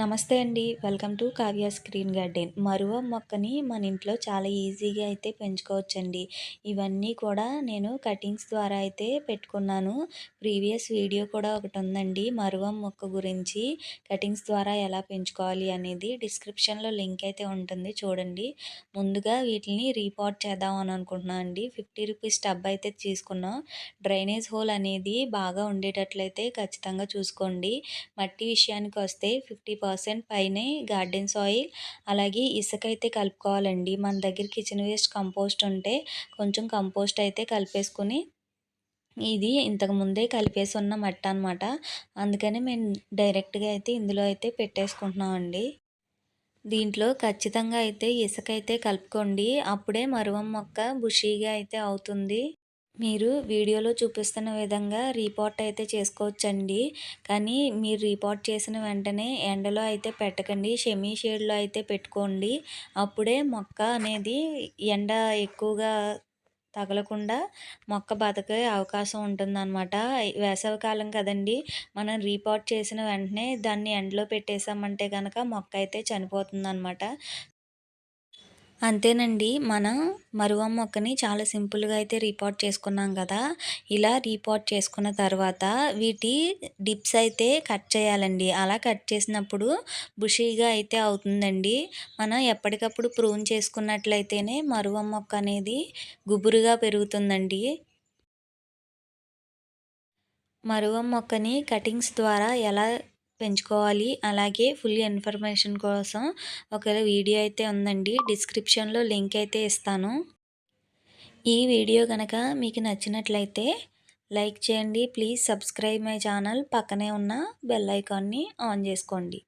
నమస్తే అండి. Welcome to Kavya screen garden. మరువ మొక్కని మన ఇంట్లో చాలా ఈజీగా అయితే పెంచుకోవచ్చండి. ఇవన్నీ కూడా నేను కటింగ్స్ ద్వారా అయితే పెట్టుకున్నాను. ప్రీవియస్ వీడియో కూడా ఒకటి ఉందండి. మరువ మొక్క గురించి కటింగ్స్ ద్వారా ఎలా పెంచుకోవాలి అనేది డిస్క్రిప్షన్లో లింక్ అయితే ఉంటుంది. చూడండి. ముందుగా వీటిని రీపాట్ చేద్దాం అని అనుకుంటున్నాను అండి. ఫిఫ్టీ రూపీస్ టబ్ అయితే తీసుకున్నాం. డ్రైనేజ్ హోల్ అనేది బాగా ఉండేటట్లయితే ఖచ్చితంగా చూసుకోండి. మట్టి విషయానికి వస్తే ఫిఫ్టీ పర్సెంట్ పైనే గార్డెన్ సాయిల్ అలాగే ఇసుక అయితే కలుపుకోవాలండి. మన దగ్గర కిచెన్ వేస్ట్ కంపోస్ట్ ఉంటే కొంచెం కంపోస్ట్ అయితే కలిపేసుకుని ఇది ఇంతకు ముందే కలిపేసి ఉన్న మట్ట అనమాట అందుకని మేము డైరెక్ట్గా అయితే ఇందులో అయితే పెట్టేసుకుంటున్నామండి. దీంట్లో ఖచ్చితంగా అయితే ఇసుక అయితే కలుపుకోండి. అప్పుడే మరువం మొక్క బుషీగా అయితే అవుతుంది. మీరు వీడియోలో చూపిస్తున్న విధంగా రీపోర్ట్ అయితే చేసుకోవచ్చండి. కానీ మీరు రీపోర్ట్ చేసిన వెంటనే ఎండలో అయితే పెట్టకండి. షెమీ షేడ్లో అయితే పెట్టుకోండి. అప్పుడే మొక్క అనేది ఎండ ఎక్కువగా తగలకుండా మొక్క బతికే అవకాశం ఉంటుందన్నమాట. వేసవికాలం కదండి. మనం రీపోర్ట్ చేసిన వెంటనే దాన్ని ఎండలో పెట్టేసామంటే కనుక మొక్క అయితే చనిపోతుందన్నమాట. అంతేనండి. మనం మరువం మొక్కని చాలా సింపుల్గా అయితే రీపోర్ట్ చేసుకున్నాం కదా. ఇలా రీపోర్ట్ చేసుకున్న తర్వాత వీటి డిప్స్ అయితే కట్ చేయాలండి. అలా కట్ చేసినప్పుడు బుషీగా అయితే అవుతుందండి. మనం ఎప్పటికప్పుడు ప్రూన్ చేసుకున్నట్లయితేనే మరువం మొక్క అనేది గుబురుగా పెరుగుతుందండి. మరువం మొక్కని కటింగ్స్ ద్వారా ఎలా పెంచుకోవాలి. అలాగే ఫుల్ ఇన్ఫర్మేషన్ కోసం ఒక వీడియో అయితే ఉందండి. డిస్క్రిప్షన్లో లింక్ అయితే ఇస్తాను. ఈ వీడియో కనుక మీకు నచ్చినట్లయితే లైక్ చేయండి. Please subscribe my channel. పక్కనే ఉన్న బెల్ ఐకాన్ని ఆన్ చేసుకోండి.